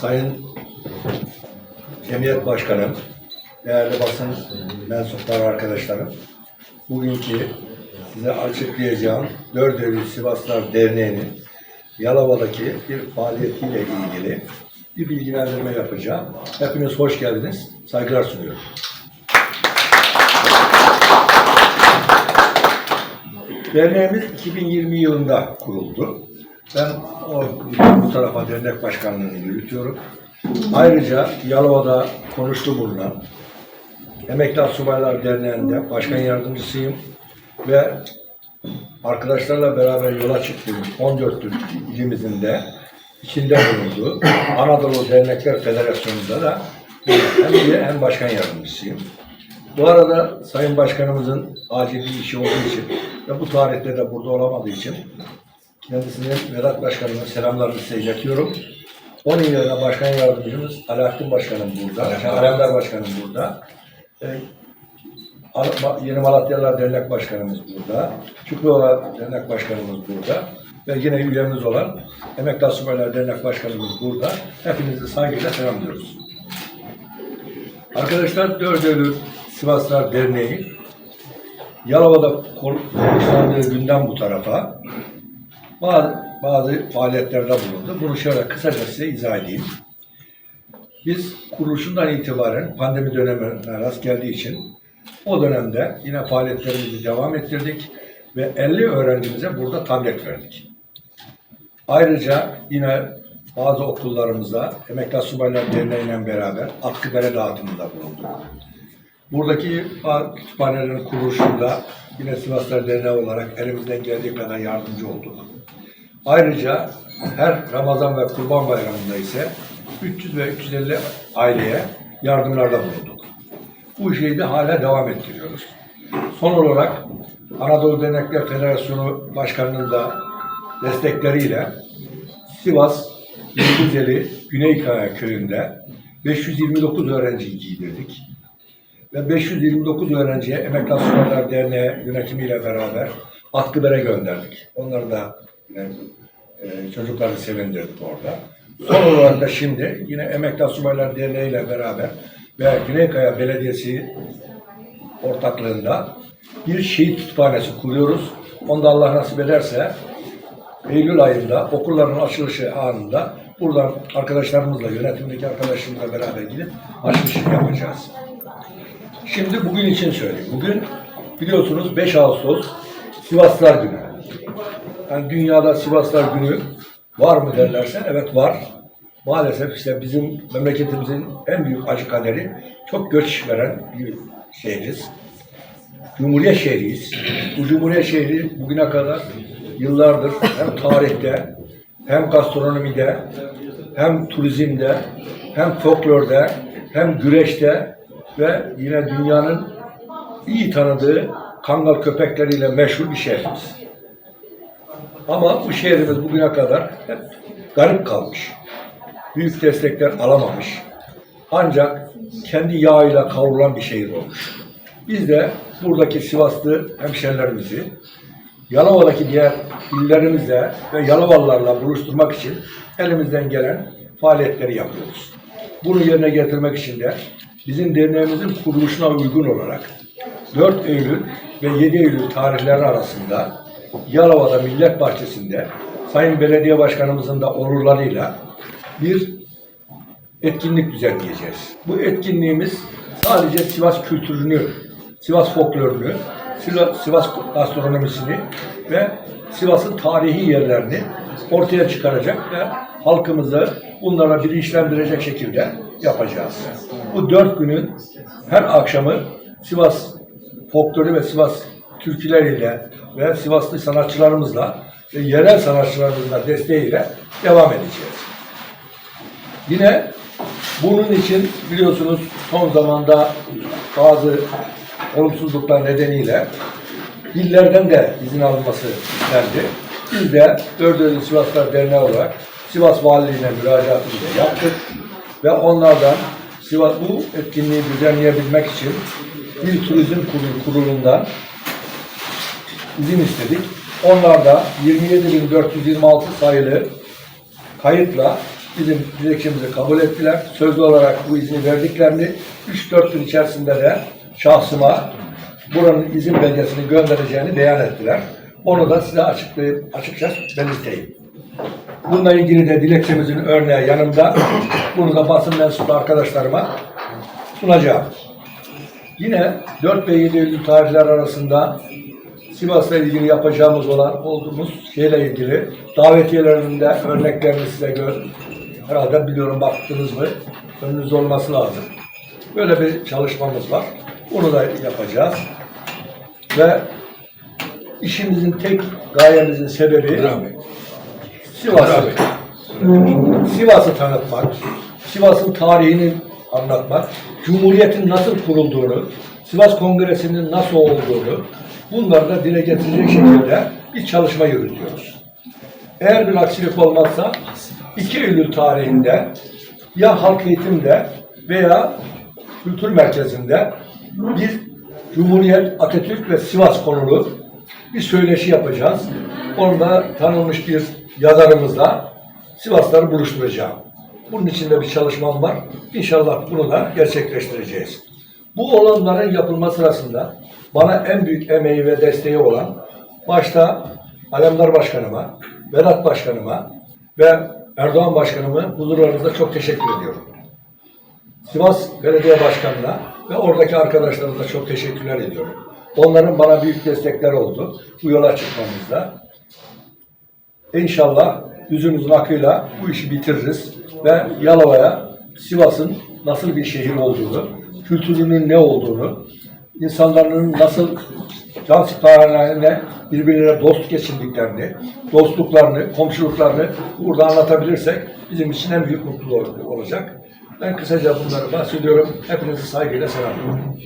Sayın Cemiyet Başkanım, değerli basın mensupları arkadaşlarım, bugünkü size açıklayacağım 4 Eylül Sivaslar Derneği'nin Yalova'daki bir faaliyetiyle ilgili bir bilgilendirme yapacağım. Hepiniz hoş geldiniz, saygılar sunuyorum. Derneğimiz 2020 yılında kuruldu. Ben o bu tarafa dernek başkanlığını yürütüyorum. Ayrıca Yalova'da konuştu bulunan Emekli Subaylar Derneği'nde başkan yardımcısıyım ve arkadaşlarla beraber yola çıktığımız 14 Türk ilimizin de içinde bulunduğu Anadolu Dernekler Federasyonu'nda da hem üye hem başkan yardımcısıyım. Bu arada Sayın Başkanımızın acil bir işi olduğu için ve bu tarihte de burada olamadığı için kendisine Vedat Başkanım'a selamlarımı size iletiyorum. Onun yerine Başkan Yardımcımız Alaaddin Başkanım burada, Alemdar Başkanım burada. Ee, Yeni Malatyalılar Dernek Başkanımız burada. Şükrüoğlu Dernek Başkanımız burada. Ve yine üyemiz olan Emekli Asubaylar Dernek Başkanımız burada. Hepinizi saygıyla selamlıyoruz. Arkadaşlar 4 Eylül Sivaslar Derneği Yalova'da kuruluşlandığı günden bu tarafa bazı, bazı faaliyetlerde bulundu. Bunu şöyle kısaca size izah edeyim. Biz kuruluşundan itibaren pandemi dönemine rast geldiği için o dönemde yine faaliyetlerimizi devam ettirdik ve 50 öğrencimize burada tablet verdik. Ayrıca yine bazı okullarımızda Emekli Subaylar Derneği ile beraber atkı bere dağıtımında bulunduk. Buradaki kütüphanelerin kuruluşunda yine Sivaslar Derneği olarak elimizden geldiği kadar yardımcı olduk. Ayrıca her Ramazan ve Kurban Bayramı'nda ise 300 ve 350 aileye yardımlarda bulunduk. Bu işi de hala devam ettiriyoruz. Son olarak Anadolu Dernekler Federasyonu Başkanı'nın da destekleriyle Sivas Yıldızeli Güneykaya köyünde 529 öğrenciyi giydirdik. Ve 529 öğrenciye Emekli Subaylar Derneği yönetimiyle beraber atkı bere gönderdik. Onları da yine e, çocukları sevindirdik orada. Son olarak da şimdi yine Emekli Subaylar Derneği ile beraber ve Güneykaya Belediyesi ortaklığında bir şehit kütüphanesi kuruyoruz. Onu da Allah nasip ederse Eylül ayında okulların açılışı anında buradan arkadaşlarımızla, yönetimdeki arkadaşlarımızla beraber gidip açılışı yapacağız. Şimdi bugün için söyleyeyim. Bugün biliyorsunuz 5 Ağustos Sivaslar Günü. Yani dünyada Sivaslar Günü var mı derlerse evet var. Maalesef işte bizim memleketimizin en büyük acı kaderi çok göç veren bir şehriz. Cumhuriyet şehriyiz. Bu Cumhuriyet şehri bugüne kadar yıllardır hem tarihte hem gastronomide hem turizmde hem folklorda hem güreşte ve yine dünyanın iyi tanıdığı kangal köpekleriyle meşhur bir şehrimiz. Ama bu şehrimiz bugüne kadar hep garip kalmış. Büyük destekler alamamış. Ancak kendi yağıyla kavrulan bir şehir olmuş. Biz de buradaki Sivaslı hemşerilerimizi Yalova'daki diğer illerimizle ve Yalovalılarla buluşturmak için elimizden gelen faaliyetleri yapıyoruz. Bunu yerine getirmek için de bizim derneğimizin kuruluşuna uygun olarak 4 Eylül ve 7 Eylül tarihleri arasında Yalova'da Millet Bahçesi'nde Sayın Belediye Başkanımızın da onurlarıyla bir etkinlik düzenleyeceğiz. Bu etkinliğimiz sadece Sivas kültürünü, Sivas folklorunu, Sivas, gastronomisini ve Sivas'ın tarihi yerlerini ortaya çıkaracak ve halkımızı bunlara bilinçlendirecek şekilde yapacağız. Bu dört günün her akşamı Sivas folkloru ve Sivas türküleriyle ve Sivaslı sanatçılarımızla ve yerel sanatçılarımızla desteğiyle devam edeceğiz. Yine bunun için biliyorsunuz son zamanda bazı olumsuzluklar nedeniyle illerden de izin alınması istendi. Biz de Dördöğlü Sivaslar Derneği olarak Sivas Valiliğine müracaatımızı yaptık ve onlardan Sivas bu etkinliği düzenleyebilmek için İl Turizm Kurulu Kurulu'ndan izin istedik. Onlar da 27.426 sayılı kayıtla bizim dilekçemizi kabul ettiler. Sözlü olarak bu izni verdiklerini 3-4 gün içerisinde de şahsıma buranın izin belgesini göndereceğini beyan ettiler. Onu da size açıklayıp açıkça belirteyim. Bununla ilgili de dilekçemizin örneği yanımda. Bunu da basın mensubu arkadaşlarıma sunacağım. Yine 4 ve 7 Eylül tarihler arasında Sivas'la ilgili yapacağımız olan olduğumuz şeyle ilgili davetiyelerinde örneklerini size gör. Herhalde biliyorum baktınız mı? Önünüzde olması lazım. Böyle bir çalışmamız var. Bunu da yapacağız. Ve işimizin tek gayemizin sebebi Sivas'ı Sivas'ı tanıtmak, Sivas'ın tarihini anlatmak, Cumhuriyet'in nasıl kurulduğunu, Sivas Kongresi'nin nasıl olduğunu bunları da dile getirecek şekilde bir çalışma yürütüyoruz. Eğer bir aksilik olmazsa 2 Eylül tarihinde ya halk eğitimde veya kültür merkezinde bir Cumhuriyet, Atatürk ve Sivas konulu bir söyleşi yapacağız. Onda tanınmış bir yazarımızla Sivasları buluşturacağım. Bunun için de bir çalışmam var. İnşallah bunu da gerçekleştireceğiz. Bu olanların yapılma sırasında bana en büyük emeği ve desteği olan başta Alemdar Başkanıma, Vedat Başkanıma ve Erdoğan Başkanıma huzurlarınızda çok teşekkür ediyorum. Sivas Belediye Başkanı'na ve oradaki arkadaşlarımıza çok teşekkürler ediyorum. Onların bana büyük destekler oldu bu yola çıkmamızda. İnşallah yüzümüzün akıyla bu işi bitiririz ve Yalova'ya Sivas'ın nasıl bir şehir olduğunu, kültürünün ne olduğunu, insanların nasıl can siparişlerine birbirine dost geçindiklerini, dostluklarını, komşuluklarını burada anlatabilirsek bizim için en büyük mutluluk olacak. Ben kısaca bunları bahsediyorum. Hepinizi saygıyla selamlıyorum.